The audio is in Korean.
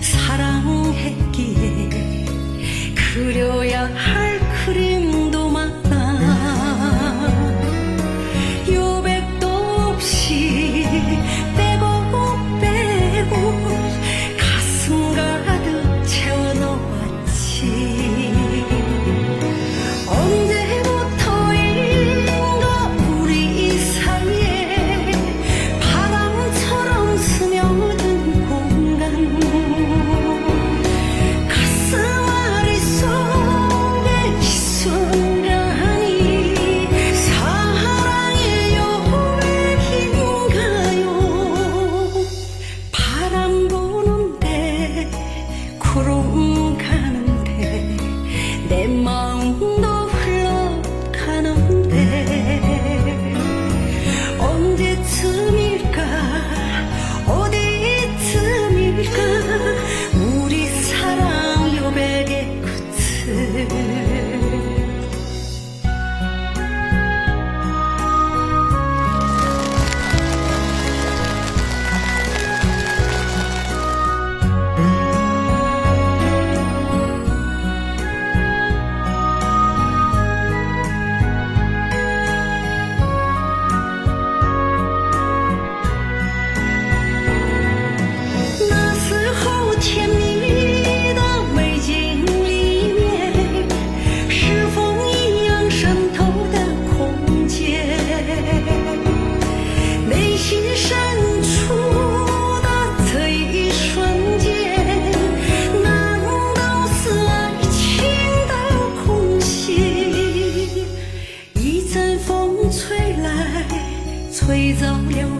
사랑했기에 그려야 할 They might. 随着流